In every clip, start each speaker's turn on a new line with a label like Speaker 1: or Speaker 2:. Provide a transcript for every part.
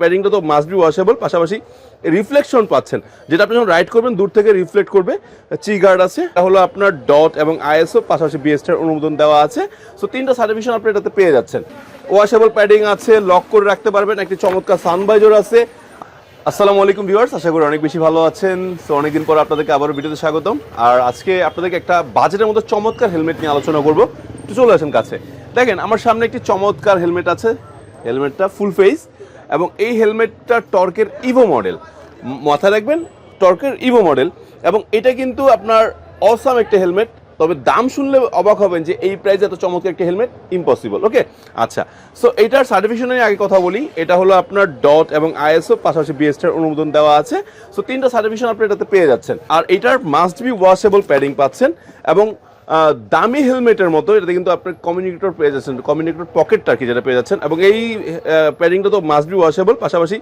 Speaker 1: প্যাডিংটা তো must be washable পাশাপাশি reflection পাচ্ছেন। যেটা আপনি যখন রাইড করবেন, দূর থেকে রিফ্লেক্ট করবে। চি গার্ড আছে, এটা হলো আপনার ডট এবং আইএসও পাশাপাশি বিএসটার অনুমোদন দেওয়া আছে। সো তিনটা সার্টিফিকেশন আপনি এটাতে পেয়ে যাচ্ছেন। ওয়াশেবল প্যাডিং আছে লক করে রাখতে পারবেন। একটি চমৎকার সানবাইজার আছে। আসসালামু আলাইকুম ভিউয়ার্স আশা করি অনেক বেশি ভালো আছেন। সো অনেকদিন পর আপনাদেরকে আবারও ভিডিওতে স্বাগতম। আর আজকে আপনাদেরকে একটা বাজেটের মধ্যে চমৎকার হেলমেট নিয়ে আলোচনা করব। একটু চলে আসেন কাছে। দেখেন, আমার সামনে একটি চমৎকার হেলমেট আছে। হেলমেটটা ফুল ফেস এবং এই হেলমেটটা টর্কের ইভো মডেল। মাথায় রাখবেন, টর্কের ইভো মডেল। এবং এটা কিন্তু আপনার অসাম একটা হেলমেট। তবে দাম শুনলে অবাক হবেন যে এই প্রাইসে এত চমৎকার একটা হেলমেট ইম্পসিবল ওকে আচ্ছা সো এটার সার্টিফিকেশন নিয়ে আগে কথা বলি। এটা হলো আপনার ডট এবং আইএসও পাশাপাশি বিএসটার অনুমোদন দেওয়া আছে। সো তিনটা সার্টিফিকেশন আপনি এটাতে পেয়ে যাচ্ছেন। আর এটার মাস্ট বি ওয়াশেবল প্যাডিং পাচ্ছেন। এবং দামি হেলমেটের মতো, এটাতে কিন্তু আপনি কমিউনিকেটর পেয়ে যাচ্ছেন কমিউনিকেটর পকেটটা কি যেটা পেয়ে যাচ্ছেন। এবং এই প্যাডিংটা তো মাস্ট বি ওয়াশেবল পাশাপাশি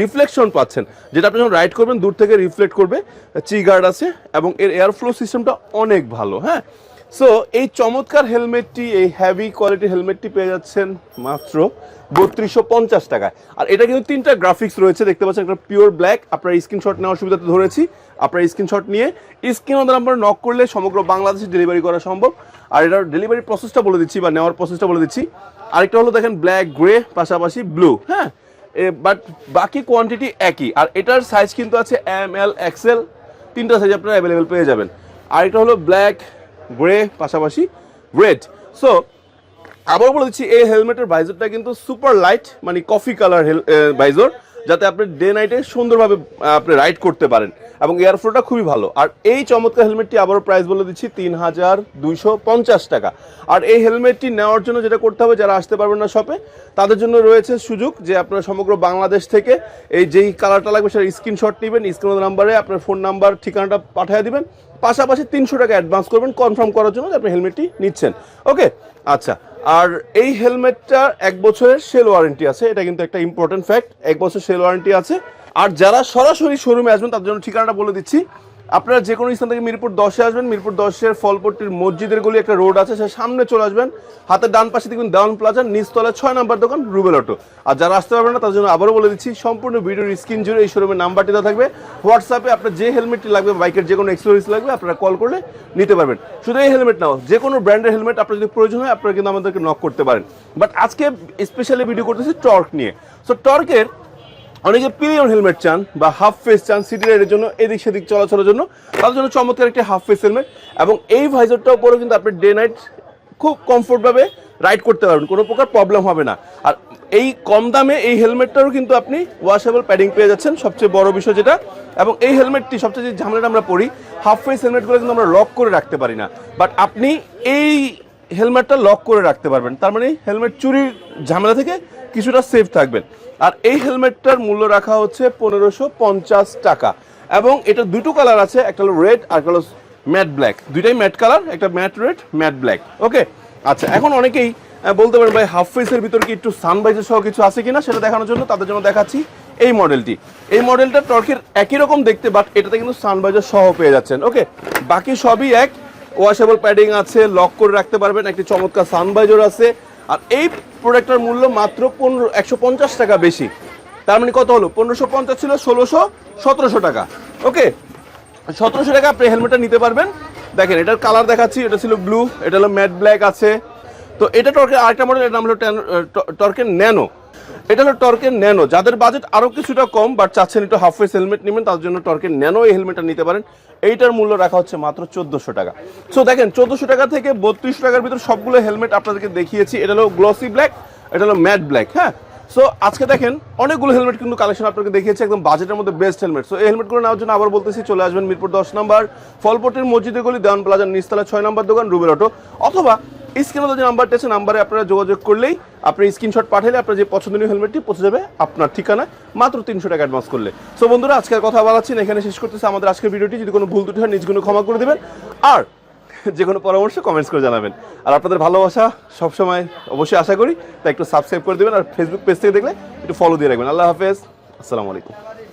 Speaker 1: রিফ্লেকশন পাচ্ছেন, যেটা আপনি যখন রাইড করবেন, দূর থেকে রিফ্লেক্ট করবে চি গার্ড আছে, এবং এর এয়ার ফ্লো সিস্টেমটা অনেক ভালো হ্যাঁ? সো এই চমৎকার হেলমেটটি এই হ্যাভি কোয়ালিটি হেলমেটটি পেয়ে যাচ্ছেন মাত্র বত্রিশশো পঞ্চাশ টাকায়। আর এটা কিন্তু তিনটা গ্রাফিক্স রয়েছে, দেখতে পাচ্ছেন একটা পিওর ব্ল্যাক আপনার স্ক্রিনশট নেওয়ার সুবিধাতে ধরেছি। আপনার স্ক্রিনশট নিয়ে স্ক্রিন ওদের নাম্বার নক করলে সমগ্র বাংলাদেশে ডেলিভারি করা সম্ভব। আর এটার ডেলিভারি প্রসেসটা বলে দিচ্ছি বা নেওয়ার প্রসেসটা বলে দিচ্ছি। আরেকটা হলো দেখেন ব্ল্যাক গ্রে পাশাপাশি ব্লু হ্যাঁ? বাট বাকি কোয়ান্টিটি একই। আর এটার সাইজ কিন্তু আছে এম এল এক্সেল তিনটা সাইজ আপনারা অ্যাভেলেবেল পেয়ে যাবেন। আর এটা হলো ব্ল্যাক গ্রে, পাশাপাশি রেড। সো আবার বলে দিচ্ছি, এই হেলমেটের ভাইজরটা কিন্তু সুপার লাইট মানে কফি কালার ভাইজর যাতে আপনি ডে নাইটে সুন্দরভাবে আপনি রাইড করতে পারেন। এবং এয়ার ফ্লোটা খুবই ভালো। আর এই চমৎকার হেলমেটটি আবারও প্রাইস বলে দিচ্ছি তিন হাজার দুইশো পঞ্চাশ টাকা। আর এই হেলমেটটি নেওয়ার জন্য যেটা করতে হবে, যারা আসতে পারবেন না শপে তাদের জন্য রয়েছে সুযোগ যে আপনারা সমগ্র বাংলাদেশ থেকে এই যেই কালারটা লাগবে সেটা স্ক্রিনশট নেবেন স্ক্রিন নাম্বারে আপনার ফোন নাম্বার ঠিকানাটা পাঠিয়ে দেবেন। পাশাপাশি তিনশো টাকা অ্যাডভান্স করবেন কনফার্ম করার জন্য যে আপনি হেলমেটটি নিচ্ছেন। ওকে আচ্ছা। আর এই হেলমেটটার এক বছরের সেল ওয়ারেন্টি আছে, এটা কিন্তু একটা ইম্পর্টেন্ট ফ্যাক্ট এক বছর সেল ওয়ারেন্টি আছে। আর যারা সরাসরি শোরুমে আসবেন, তাদের জন্য ঠিকানাটা বলে দিচ্ছি। আপনারা যে কোনো স্থান থেকে মিরপুর দশে আসবেন, মিরপুর দশের ফলপট্টির মসজিদের গলি একটা রোড আছে, সে সামনে চলে আসবেন। হাতের ডান পাশে দেখবেন দেওয়ান প্লাজার নিচতলায় ছয় নাম্বার দোকান, রুবেল অটো। আর যারা আসতে পারবেন না তার জন্য আবারও বলে দিচ্ছি, সম্পূর্ণ ভিডিওর স্ক্রিন জুড়ে এই শোরুমের নাম্বারটি দেওয়া থাকবে। হোয়াটসঅ্যাপে আপনার যে হেলমেটটি লাগবে বাইকের যে কোনো এক্সেসরিজ লাগবে, আপনারা কল করলে নিতে পারবেন। শুধু এই হেলমেট নাও যে কোনো ব্র্যান্ডের হেলমেট আপনার যদি প্রয়োজন হয়, আপনারা কিন্তু আমাদেরকে নক করতে পারেন। বাট আজকে স্পেশালি ভিডিও করতেছি টর্ক নিয়ে। সো টর্কের অনেকে পিলিয়ন হেলমেট চান বা হাফ ফেস চান সিটি রাইডের জন্য, এদিক সেদিক চলাচলের জন্য, তাদের জন্য চমৎকার একটি হাফ ফেস হেলমেট এবং এই ভাইজারটার উপরেও কিন্তু আপনি ডে নাইট খুব কমফোর্টভাবে রাইড করতে পারবেন, কোনো প্রকার প্রবলেম হবে না। আর এই কম দামে এই হেলমেটটারও কিন্তু আপনি ওয়াশেবল প্যাডিং পেয়ে যাচ্ছেন, সবচেয়ে বড় বিষয় যেটা। এবং এই হেলমেটটি সবচেয়ে যে ঝামেলাটা আমরা পড়ি হাফ ফেস হেলমেটগুলো কিন্তু আমরা লক করে রাখতে পারি না। বাট আপনি এই হেলমেটটা লক করে রাখতে পারবেন। তার মানে হেলমেট চুরির ঝামেলা থেকে কিছুটা সেফ থাকবেন। আর এই হেলমেটটার মূল্য রাখা হচ্ছে পনেরোশো পঞ্চাশ টাকা। এবং এটা দুটো কালার আছে, একটা হলো রেড আর একটা হলো ম্যাট ব্ল্যাক দুইটাই ম্যাট কালার একটা matte red matte black okay আচ্ছা এখন অনেকেই বলতে পারেন, ভাই হাফ ফেসের ভিতর কি একটু সানবাইজার সহ কিছু আছে কিনা? সেটা দেখানোর জন্য তাদের জন্য দেখাচ্ছি এই মডেলটি এই মডেলটা টর্কের একই রকম দেখতে বাট এটাতে কিন্তু সানবাইজার সহ পেয়ে যাচ্ছেন। ওকে বাকি সবই এক। ওয়াশেবল প্যাডিং আছে লক করে রাখতে পারবেন। একটি চমৎকার সানবাইজার আছে। আর এই প্রোডাক্টের মূল্য মাত্র পনেরো, একশো পঞ্চাশ টাকা বেশি। তার মানে কত হলো? পনেরোশো পঞ্চাশ ছিল ষোলোশো, সতেরোশো টাকা। ওকে সতেরোশো টাকা আপনি হেলমেটটা নিতে পারবেন। দেখেন, এটার কালার দেখাচ্ছি, এটা ছিল ব্লু এটা হলো ম্যাট ব্ল্যাক আছে। তো এটা টর্কের আরেকটা মডেল এটা নাম হলো টর্কের ন্যানো এটা হলো টর্কের ন্যানো। যাদের বাজেট আরও কিছুটা কম বাট চাচ্ছেন একটু হাফ ফেস হেলমেট নেবেন তার জন্য টর্কের ন্যানো এই হেলমেটটা নিতে পারেন। এইটার মূল্য রাখা হচ্ছে মাত্র চোদ্দোশো টাকা। সো দেখেন, চোদ্দোশো টাকা থেকে বত্রিশশো টাকার ভিতর সবগুলো হেলমেট আপনাদেরকে দেখিয়েছি। এটা হলো গ্লসি ব্ল্যাক এটা হলো ম্যাট ব্ল্যাক হ্যাঁ? সো আজকে দেখেন, অনেকগুলো হেলমেট কিন্তু কালেকশন আপনাকে দেখিয়েছে, একদম বাজেটের মধ্যে বেস্ট হেলমেট সো এই হেলমেটগুলো নেওয়ার জন্য আবার বলতেছি, চলে আসবেন মিরপুর দশ নম্বর ফলপটির মসজিদের গলি, দেওয়ান প্লাজার নিচতলা ছয় নম্বর দোকান, রুবেল অটো। অথবা স্ক্রিনে যে নাম্বারটা আছে নাম্বারে আপনারা যোগাযোগ করলেই আপনি স্ক্রিনশট পাঠালে আপনার যে পছন্দনীয় হেলমেটটি পৌঁছে যাবে আপনার ঠিকানা মাত্র তিনশো টাকা অ্যাডভান্স করলে। সো বন্ধুরা আজকের কথা বলাচ্ছি না, এখানে শেষ করতেছে। আমাদের আজকের ভিডিওটি যদি কোনো ভুল ত্রুটি হয় নিজগুলো ক্ষমা করে দেবেন। আর যে কোনো পরামর্শ কমেন্টস করে জানাবেন। আর আপনাদের ভালোবাসা সবসময় অবশ্যই আশা করি তাই একটু সাবস্ক্রাইব করে দেবেন। আর ফেসবুক পেজ থেকে দেখলে একটু ফলো দিয়ে রাখবেন। আল্লাহ হাফেজ। আসসালামু আলাইকুম।